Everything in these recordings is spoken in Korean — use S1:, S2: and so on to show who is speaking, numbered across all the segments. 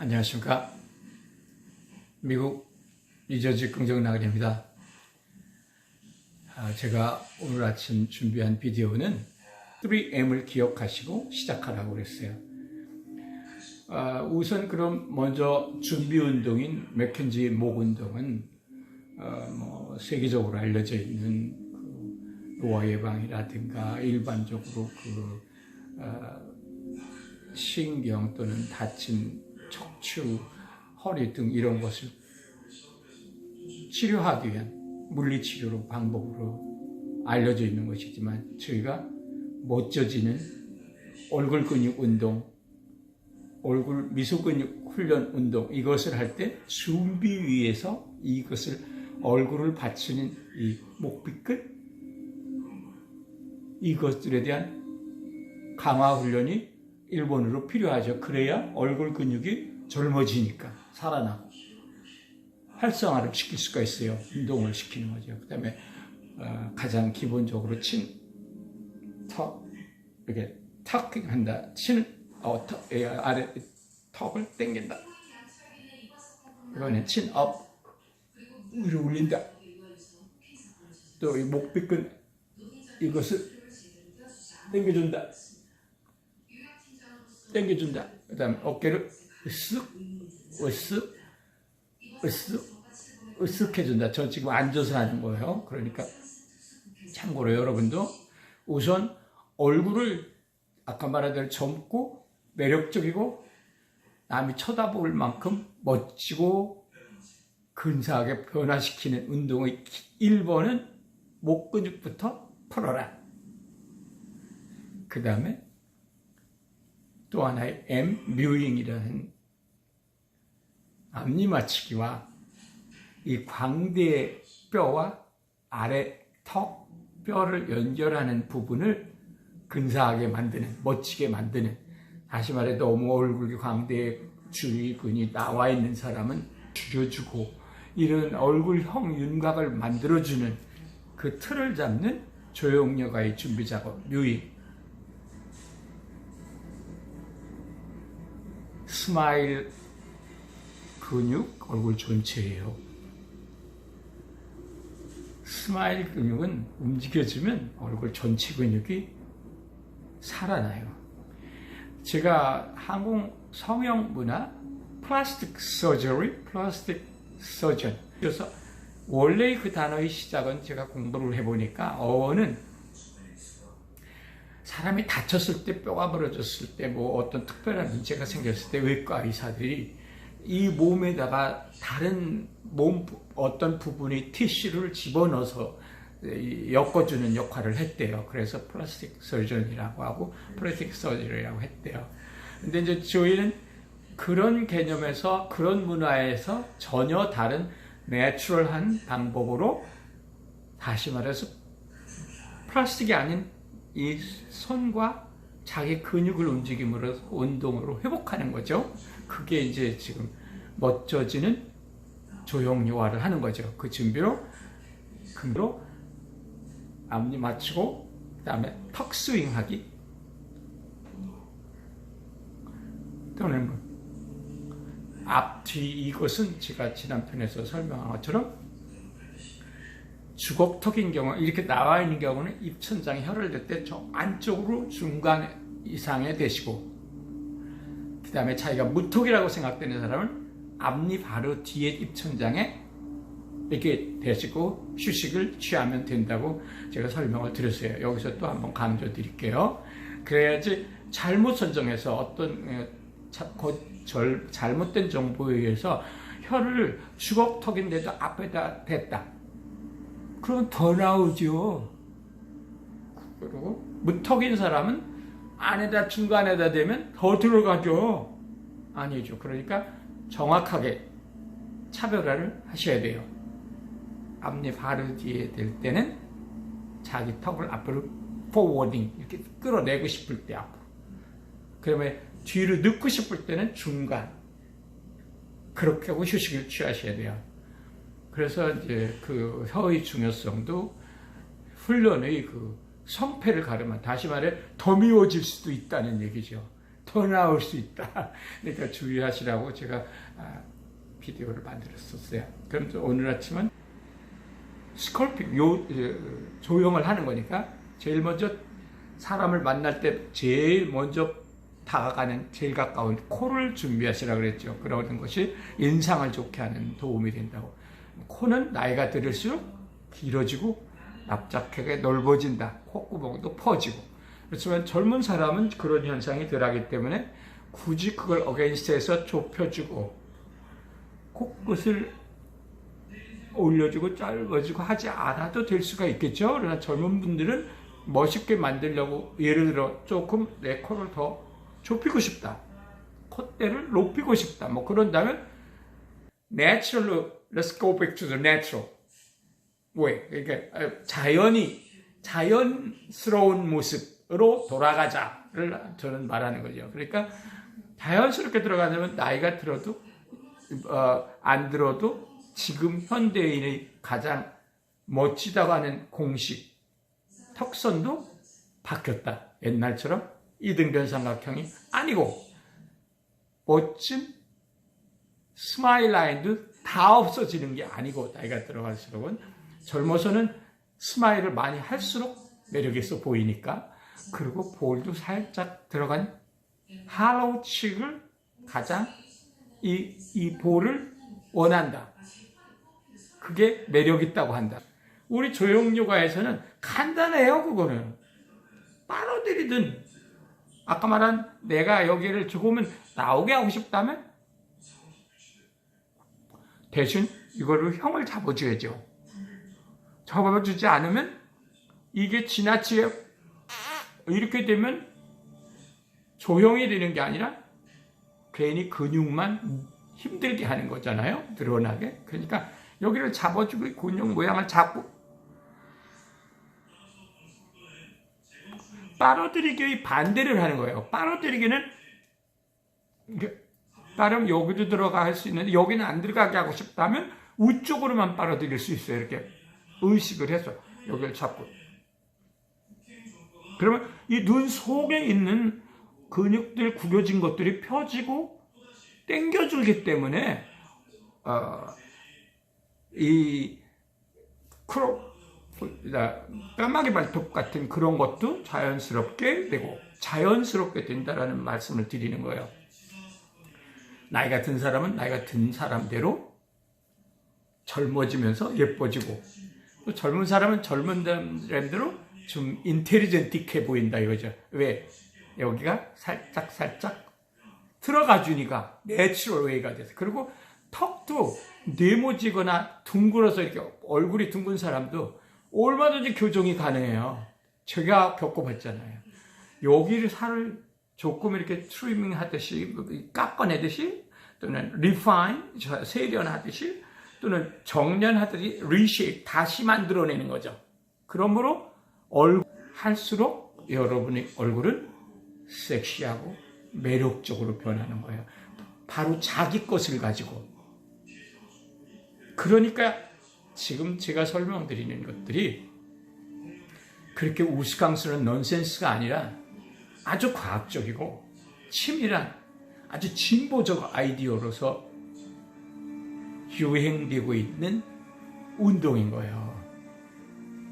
S1: 안녕하십니까. 미국 리저지 긍정나그리입니다. 아, 제가 오늘 아침 준비한 비디오는 3M을 기억하시고 시작하라고 그랬어요. 아, 우선 그럼 먼저 준비 운동인 맥켄지 목 운동은 어, 뭐 세계적으로 알려져 있는 그 노화 예방이라든가 일반적으로 그 어, 신경 또는 다친 척추, 허리 등 이런 것을 치료하기 위한 물리치료로 방법으로 알려져 있는 것이지만 저희가 멋져지는 얼굴 근육 운동, 얼굴 미소 근육 훈련 운동 이것을 할 때 준비 위해서 이것을 얼굴을 받치는 이 목비 끝 이것들에 대한 강화 훈련이 일본으로 필요하죠. 그래야 얼굴 근육이 젊어지니까 살아나고 활성화를 시킬 수가 있어요. 운동을 시키는 거죠. 그 다음에 어, 가장 기본적으로 친, 턱, 이렇게 턱 한다. 치는, 어, 턱, 예, 아래 턱을 당긴다. 이거는 친, 업, 위로 올린다. 또 이 목비끈 이것을 당겨준다. 당겨준다. 그 다음에 어깨를 으쓱, 으쓱, 으쓱, 으쓱 해준다. 저 지금 앉아서 하는 거예요. 그러니까 참고로 여러분도 우선 얼굴을 아까 말한 대로 젊고 매력적이고 남이 쳐다볼 만큼 멋지고 근사하게 변화시키는 운동의 1번은 목 근육부터 풀어라. 그 다음에 또 하나의 M 뮤잉이라는 앞니 맞추기와 이 광대 뼈와 아래 턱 뼈를 연결하는 부분을 근사하게 만드는 멋지게 만드는 다시 말해 너무 얼굴 광대 주위근이 나와 있는 사람은 줄여주고 이런 얼굴형 윤곽을 만들어주는 그 틀을 잡는 조형여가의 준비 작업 뮤잉 스마일 근육 얼굴 전체예요. 스마일 근육은 움직여주면 얼굴 전체 근육이 살아나요. 제가 한국 성형 문화 플라스틱 서저리, 플라스틱 서전. 그래서 원래 그 단어의 시작은 제가 공부를 해보니까 어는 사람이 다쳤을 때 뼈가 부러졌을 때 뭐 어떤 특별한 문제가 생겼을 때 외과 의사들이 이 몸에다가 다른 몸 어떤 부분이 티슈를 집어넣어서 엮어주는 역할을 했대요. 그래서 플라스틱 서전이라고 하고 플라스틱 서저리라고 했대요. 근데 이제 저희는 그런 개념에서 그런 문화에서 전혀 다른 내추럴한 방법으로 다시 말해서 플라스틱이 아닌 이 손과 자기 근육을 움직임으로 운동으로 회복하는 거죠. 그게 이제 지금 멋져지는 조형요화를 하는 거죠. 그 준비로 근로 앞니 맞추고 그다음에 턱 스윙하기 또는 뭐 앞뒤 이것은 제가 지난 편에서 설명한 것처럼 주걱턱인 경우 이렇게 나와 있는 경우는 입천장에 혀를 댈때저 안쪽으로 중간 이상에 대시고 그 다음에 자기가 무턱이라고 생각되는 사람은 앞니 바로 뒤에 입천장에 이렇게 대시고 휴식을 취하면 된다고 제가 설명을 드렸어요. 여기서 또 한번 강조 드릴게요. 그래야지 잘못 선정해서 어떤 절, 잘못된 정보에 의해서 혀를 주걱턱인데도 앞에다 댔다. 그럼 더 나오죠. 그리고 무턱인 사람은 안에다 중간에다 대면 더 들어가죠. 아니죠. 그러니까 정확하게 차별화를 하셔야 돼요. 앞니 바로 뒤에 될 때는 자기 턱을 앞으로 포워딩 이렇게 끌어내고 싶을 때 앞으로. 그러면 뒤로 넣고 싶을 때는 중간. 그렇게 하고 휴식을 취하셔야 돼요. 그래서 이제 그 혀의 중요성도 훈련의 그 성패를 가르면 다시 말해 더 미워질 수도 있다는 얘기죠. 더 나올 수 있다. 그러니까 주의하시라고 제가 아, 비디오를 만들었었어요. 그럼 오늘 아침은 스컬핑, 요, 어, 조형을 하는 거니까 제일 먼저 사람을 만날 때 제일 먼저 다가가는 제일 가까운 코를 준비하시라 그랬죠. 그러는 것이 인상을 좋게 하는 도움이 된다고. 코는 나이가 들을수록 길어지고 납작하게 넓어진다. 콧구멍도 퍼지고. 그렇지만 젊은 사람은 그런 현상이 덜하기 때문에 굳이 그걸 어게인스트해서 좁혀주고 코끝을 올려주고 짧아지고 하지 않아도 될 수가 있겠죠. 그러나 젊은 분들은 멋있게 만들려고 예를 들어 조금 내 코를 더 좁히고 싶다. 콧대를 높이고 싶다. 뭐 그런다면 natural로 let's go back to the natural 왜? 그러니까 자연이 자연스러운 모습으로 돌아가자를 저는 말하는 거죠. 그러니까 자연스럽게 들어가려면 나이가 들어도 어, 안 들어도 지금 현대인의 가장 멋지다고 하는 공식 턱선도 바뀌었다. 옛날처럼 이등변 삼각형이 아니고 멋진 스마일 라인도 다 없어지는 게 아니고 나이가 들어갈수록은 젊어서는 스마일을 많이 할수록 매력 있어 보이니까 그리고 볼도 살짝 들어간 할로우 칙을 가장 이, 이 볼을 원한다. 그게 매력 있다고 한다. 우리 조형 요가에서는 간단해요, 그거는. 빨아들이든, 아까 말한 내가 여기를 조금은 나오게 하고 싶다면, 대신 이걸로 형을 잡아줘야죠. 잡아주지 않으면, 이게 지나치게, 이렇게 되면 조형이 되는 게 아니라, 괜히 근육만 힘들게 하는 거잖아요. 드러나게. 그러니까 여기를 잡아주고 근육 모양을 잡고 빨아들이기의 반대를 하는 거예요. 빨아들이기는 나름 여기도 들어가 할수 있는데 여기는 안 들어가게 하고 싶다면 우쪽으로만 빨아들일 수 있어요. 이렇게 의식을 해서 여기를 잡고 그러면 이 눈 속에 있는 근육들 구겨진 것들이 펴지고 당겨주기 때문에 어, 이 크롭 까마귀 발톱 같은 그런 것도 자연스럽게 되고 자연스럽게 된다라는 말씀을 드리는 거예요. 나이가 든 사람은 나이가 든 사람대로 젊어지면서 예뻐지고 또 젊은 사람은 젊은 사람대로 좀 인텔리전틱해 보인다 이거죠. 왜? 여기가 살짝 살짝 들어가 주니까 내추럴 웨이가 돼서 그리고 턱도 네모지거나 둥글어서 이렇게 얼굴이 둥근 사람도 얼마든지 교정이 가능해요. 제가 겪어봤잖아요. 여기를 살을 조금 이렇게 트리밍 하듯이 깎아내듯이 또는 리파인 세련하듯이 또는 정련하듯이 리쉐이프 다시 만들어내는 거죠. 그러므로 얼 할수록 여러분의 얼굴은 섹시하고 매력적으로 변하는 거예요. 바로 자기 것을 가지고. 그러니까 지금 제가 설명드리는 것들이 그렇게 우스꽝스러운 넌센스가 아니라 아주 과학적이고 치밀한 아주 진보적 아이디어로서 유행되고 있는 운동인 거예요.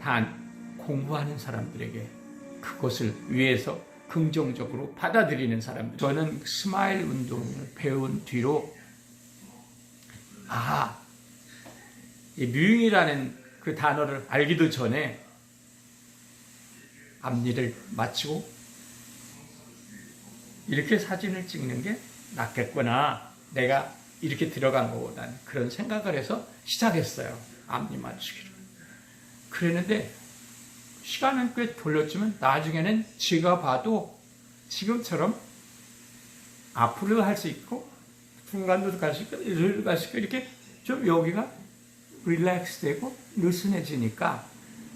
S1: 단 공부하는 사람들에게 그것을 위해서 긍정적으로 받아들이는 사람들. 저는 스마일 운동을 배운 뒤로 아, 이 뮤잉이라는 그 단어를 알기도 전에 앞일을 마치고 이렇게 사진을 찍는 게 낫겠구나. 내가 이렇게 들어간 거보다는 그런 생각을 해서 시작했어요. 앞니 맞추기를. 그랬는데 시간은 꽤 돌렸지만 나중에는 제가 봐도 지금처럼 앞으로 할 수 있고 중간도 갈 수 있고 이리로 갈수 있고 이렇게 좀 여기가 릴렉스 되고 느슨해지니까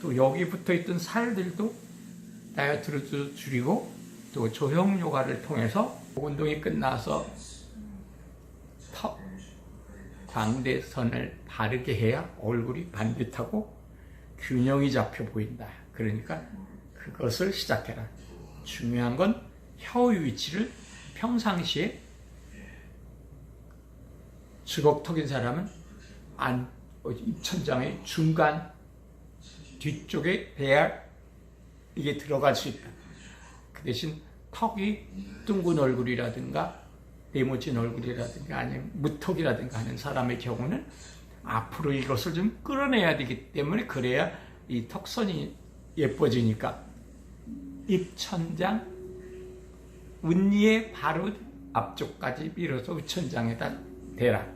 S1: 또 여기 붙어 있던 살들도 다이어트를 줄이고 또 조형 요가를 통해서 운동이 끝나서 턱 광대선을 바르게 해야 얼굴이 반듯하고 균형이 잡혀 보인다. 그러니까 그것을 시작해라. 중요한 건혀 위치를 평상시에 주걱턱인 사람은 안 어, 입천장의 중간 뒤쪽에 배알 이게 들어갈 수 있다. 그 대신 턱이 둥근 얼굴이라든가 네모진 얼굴이라든가 아니면 무턱이라든가 하는 사람의 경우는 앞으로 이것을 좀 끌어내야 되기 때문에 그래야 이 턱선이 예뻐지니까 입천장 운니의 바로 앞쪽까지 밀어서 우천장에다 대라.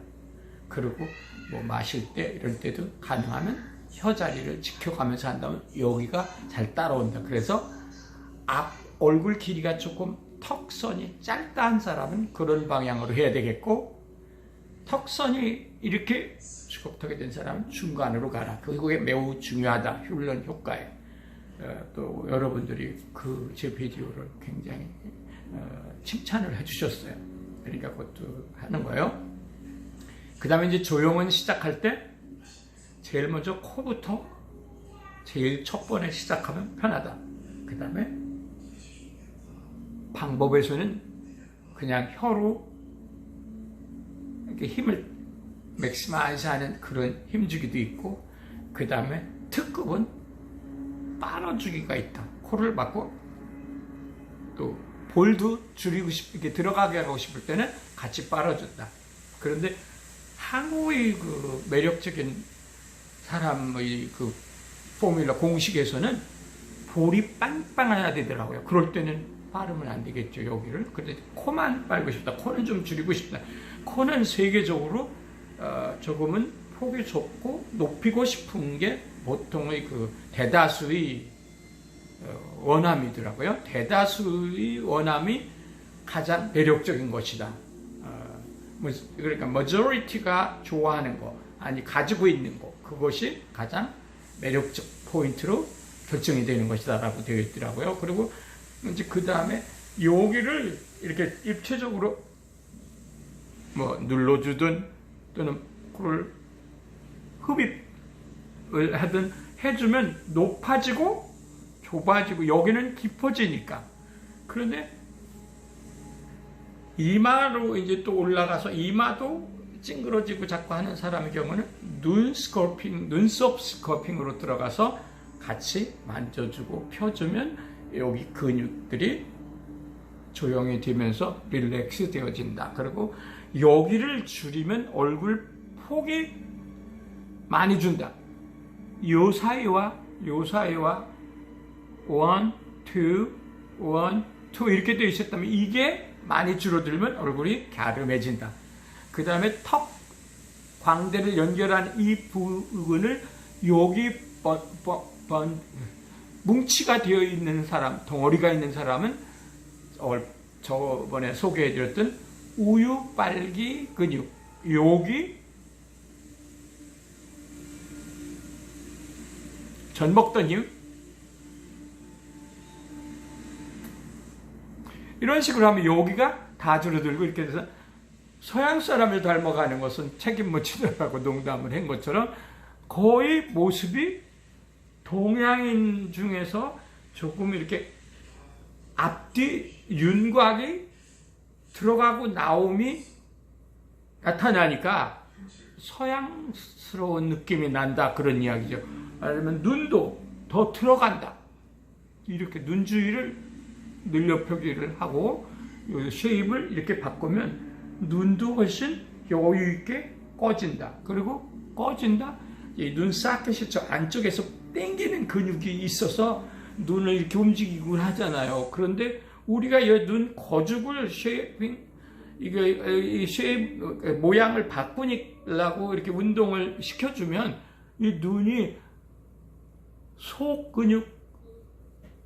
S1: 그리고 뭐 마실 때 이럴 때도 가능하면 혀 자리를 지켜가면서 한다면 여기가 잘 따라온다. 그래서 앞 얼굴 길이가 조금 턱선이 짧다 한 사람은 그런 방향으로 해야 되겠고 턱선이 이렇게 주걱턱이 된 사람은 중간으로 가라. 그게 매우 중요하다. 훈련 효과에. 어, 또 여러분들이 그 제 비디오를 굉장히 어, 칭찬을 해주셨어요. 그러니까 그것도 하는 거예요. 그 다음에 이제 조용은 시작할 때 제일 먼저 코부터 제일 첫 번에 시작하면 편하다. 그 다음에 방법에서는 그냥 혀로 이렇게 힘을 맥시마이즈 하는 그런 힘주기도 있고 그 다음에 특급은 빨아주기가 있다. 코를 막고 또 볼도 줄이고 싶, 이렇게 들어가게 하고 싶을 때는 같이 빨아준다. 그런데 한국의 그 매력적인 사람의 그 포뮬러 공식에서는 볼이 빵빵해야 되더라고요. 그럴 때는 빠르면 안 되겠죠, 여기를. 근데 코만 빨고 싶다. 코는 좀 줄이고 싶다. 코는 세계적으로 어, 조금은 폭이 좁고 높이고 싶은 게 보통의 그 대다수의 어, 원함이더라고요. 대다수의 원함이 가장 매력적인 것이다. 어, 뭐, 그러니까 majority가 좋아하는 거, 아니 가지고 있는 거, 그것이 가장 매력적 포인트로 결정이 되는 것이다라고 되어 있더라고요. 그리고 이제 그 다음에 여기를 이렇게 입체적으로 뭐 눌러주든 또는 그걸 흡입을 하든 해주면 높아지고 좁아지고 여기는 깊어지니까. 그런데 이마로 이제 또 올라가서 이마도 찡그러지고 자꾸 하는 사람의 경우는 눈 스커핑, 눈썹 스커핑으로 들어가서 같이 만져주고 펴주면 여기 근육들이 조용히 되면서 릴렉스 되어진다. 그리고 여기를 줄이면 얼굴 폭이 많이 준다. 요 사이와 요 사이와 원, 투, 원, 투 이렇게 되어 있었다면 이게 많이 줄어들면 얼굴이 갸름해진다. 그 다음에 턱 광대를 연결한 이 부분을 여기 번, 번, 번, 뭉치가 되어 있는 사람, 덩어리가 있는 사람은 저번에 소개해드렸던 우유 빨기 근육 여기 전 먹던 힘 이런 식으로 하면 여기가 다 줄어들고 이렇게 돼서 서양 사람을 닮아가는 것은 책임 못 지더라고 농담을 한 것처럼 거의 모습이 동양인 중에서 조금 이렇게 앞뒤 윤곽이 들어가고 나옴이 나타나니까 서양스러운 느낌이 난다 그런 이야기죠. 아니면 눈도 더 들어간다. 이렇게 눈 주위를 늘려 펴기를 하고 쉐입을 이렇게 바꾸면 눈도 훨씬 여유 있게 꺼진다. 그리고 꺼진다. 눈 사켓이 저 안쪽에서 땡기는 근육이 있어서 눈을 이렇게 움직이곤 하잖아요. 그런데 우리가 이 눈 거죽을 쉐이핑 이게 이 쉐입 모양을 바꾸니라고 이렇게 운동을 시켜주면 이 눈이 속 근육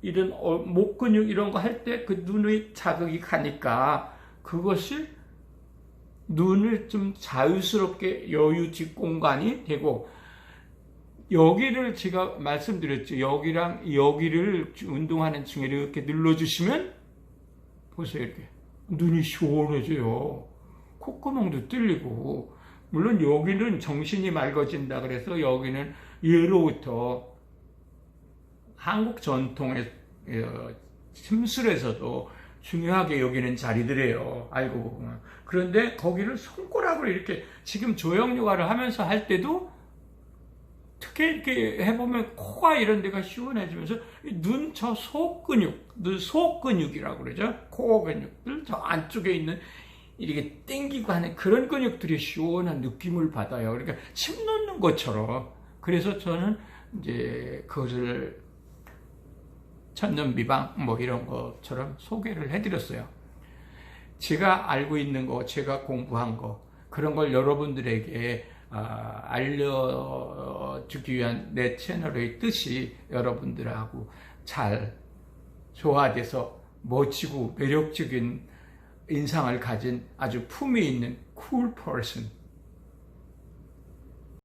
S1: 이런 어, 목 근육 이런 거 할 때 그 눈의 자극이 가니까 그것이 눈을 좀 자유스럽게 여유 뒷공간이 되고 여기를 제가 말씀드렸죠. 여기랑 여기를 운동하는 중에 이렇게 눌러주시면 보세요. 이렇게 눈이 시원해져요. 콧구멍도 뚫리고 물론 여기는 정신이 맑아진다 그래서 여기는 예로부터 한국 전통의 어, 심술에서도 중요하게 여기는 자리들이에요. 알고 보면. 그런데 거기를 손가락으로 이렇게 지금 조형 요가를 하면서 할 때도 특히 이렇게 해보면 코가 이런 데가 시원해지면서 눈 저 속 근육, 눈 속 근육이라고 그러죠. 코 근육들 저 안쪽에 있는 이렇게 땡기고 하는 그런 근육들이 시원한 느낌을 받아요. 그러니까 침 놓는 것처럼. 그래서 저는 이제 그것을 천년 비방 뭐 이런 것처럼 소개를 해드렸어요. 제가 알고 있는 거, 제가 공부한 거 그런 걸 여러분들에게 아, 알려주기 위한 내 채널의 뜻이 여러분들하고 잘 조화돼서 멋지고 매력적인 인상을 가진 아주 품위 있는 cool person